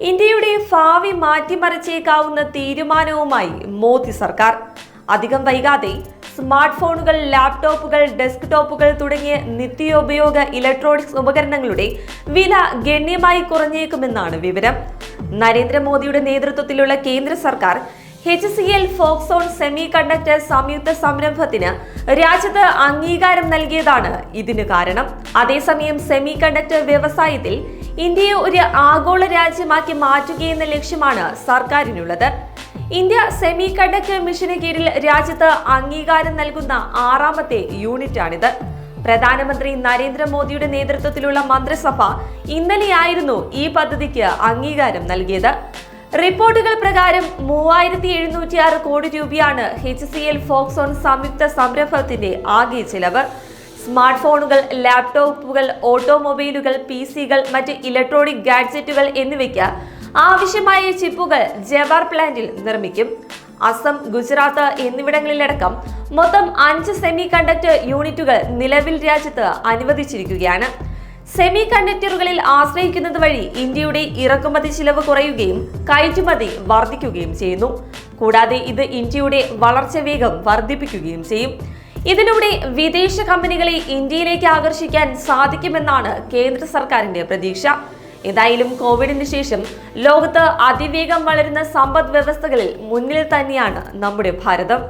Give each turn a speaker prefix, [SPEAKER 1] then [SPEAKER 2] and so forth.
[SPEAKER 1] ഇന്ത്യയുടെ ഭാവി മാറ്റിമറിച്ചേക്കാവുന്ന തീരുമാനവുമായി മോദി സർക്കാർ. അധികം വൈകാതെ സ്മാർട്ട് ഫോണുകൾ ലാപ്ടോപ്പുകൾ ഡെസ്ക്ടോപ്പുകൾ തുടങ്ങിയ നിത്യോപയോഗ ഇലക്ട്രോണിക്സ് ഉപകരണങ്ങളുടെ വില ഗണ്യമായി കുറഞ്ഞേക്കുമെന്നാണ് വിവരം. നരേന്ദ്രമോദിയുടെ നേതൃത്വത്തിലുള്ള കേന്ദ്ര സർക്കാർ H C L Foxconn semiconductor സംയുക്ത സംരംഭത്തിന് രാജ്യത്ത് അംഗീകാരം നൽകിയതാണ് ഇതിന് കാരണം. അതേസമയം സെമി കണ്ടക്ടർ വ്യവസായത്തിൽ ഇന്ത്യയെ ഒരു ആഗോള രാജ്യമാക്കി മാറ്റുകയെന്ന ലക്ഷ്യമാണ് സർക്കാരിനുള്ളത്. ഇന്ത്യ സെമി കണ്ടക്ടർ മിഷന് കീഴിൽ രാജ്യത്ത് അംഗീകാരം നൽകുന്ന ആറാമത്തെ യൂണിറ്റാണിത്. പ്രധാനമന്ത്രി നരേന്ദ്രമോദിയുടെ നേതൃത്വത്തിലുള്ള മന്ത്രിസഭ ഇന്നലെയായിരുന്നു ഈ പദ്ധതിക്ക് അംഗീകാരം നൽകിയത്. റിപ്പോർട്ടുകൾ പ്രകാരം മൂവായിരത്തി എഴുന്നൂറ്റി ആറ് കോടി രൂപയാണ് എച്ച് സി എൽ ഫോക്സോൺ സംയുക്ത സംരംഭത്തിന്റെ ആകെ ചിലവ്. സ്മാർട്ട് ഫോണുകൾ ലാപ്ടോപ്പുകൾ ഓട്ടോമൊബൈലുകൾ പി സികൾ മറ്റ് ഇലക്ട്രോണിക് ഗാഡ്ജറ്റുകൾ എന്നിവയ്ക്ക് ആവശ്യമായ ചിപ്പുകൾ ജവാർ പ്ലാന്റിൽ നിർമ്മിക്കും. അസം ഗുജറാത്ത് എന്നിവിടങ്ങളിലടക്കം മൊത്തം അഞ്ച് സെമി കണ്ടക്ടർ യൂണിറ്റുകൾ നിലവിൽ രാജ്യത്ത് അനുവദിച്ചിരിക്കുകയാണ്. സെമി കണ്ടക്ടറുകളിൽ ആശ്രയിക്കുന്നത് വഴി ഇന്ത്യയുടെ ഇറക്കുമതി ചിലവ് കുറയുകയും കയറ്റുമതി വർദ്ധിക്കുകയും ചെയ്യുന്നു. കൂടാതെ ഇത് ഇന്ത്യയുടെ വളർച്ച വേഗം വർദ്ധിപ്പിക്കുകയും ചെയ്യും. ഇതിലൂടെ വിദേശ കമ്പനികളെ ഇന്ത്യയിലേക്ക് ആകർഷിക്കാൻ സാധിക്കുമെന്നാണ് കേന്ദ്ര സർക്കാരിന്റെ പ്രതീക്ഷ. ഏതായാലും കോവിഡിന് ശേഷം ലോകത്ത് അതിവേഗം വളരുന്ന സമ്പദ് വ്യവസ്ഥകളിൽ മുന്നിൽ തന്നെയാണ് നമ്മുടെ ഭാരതം.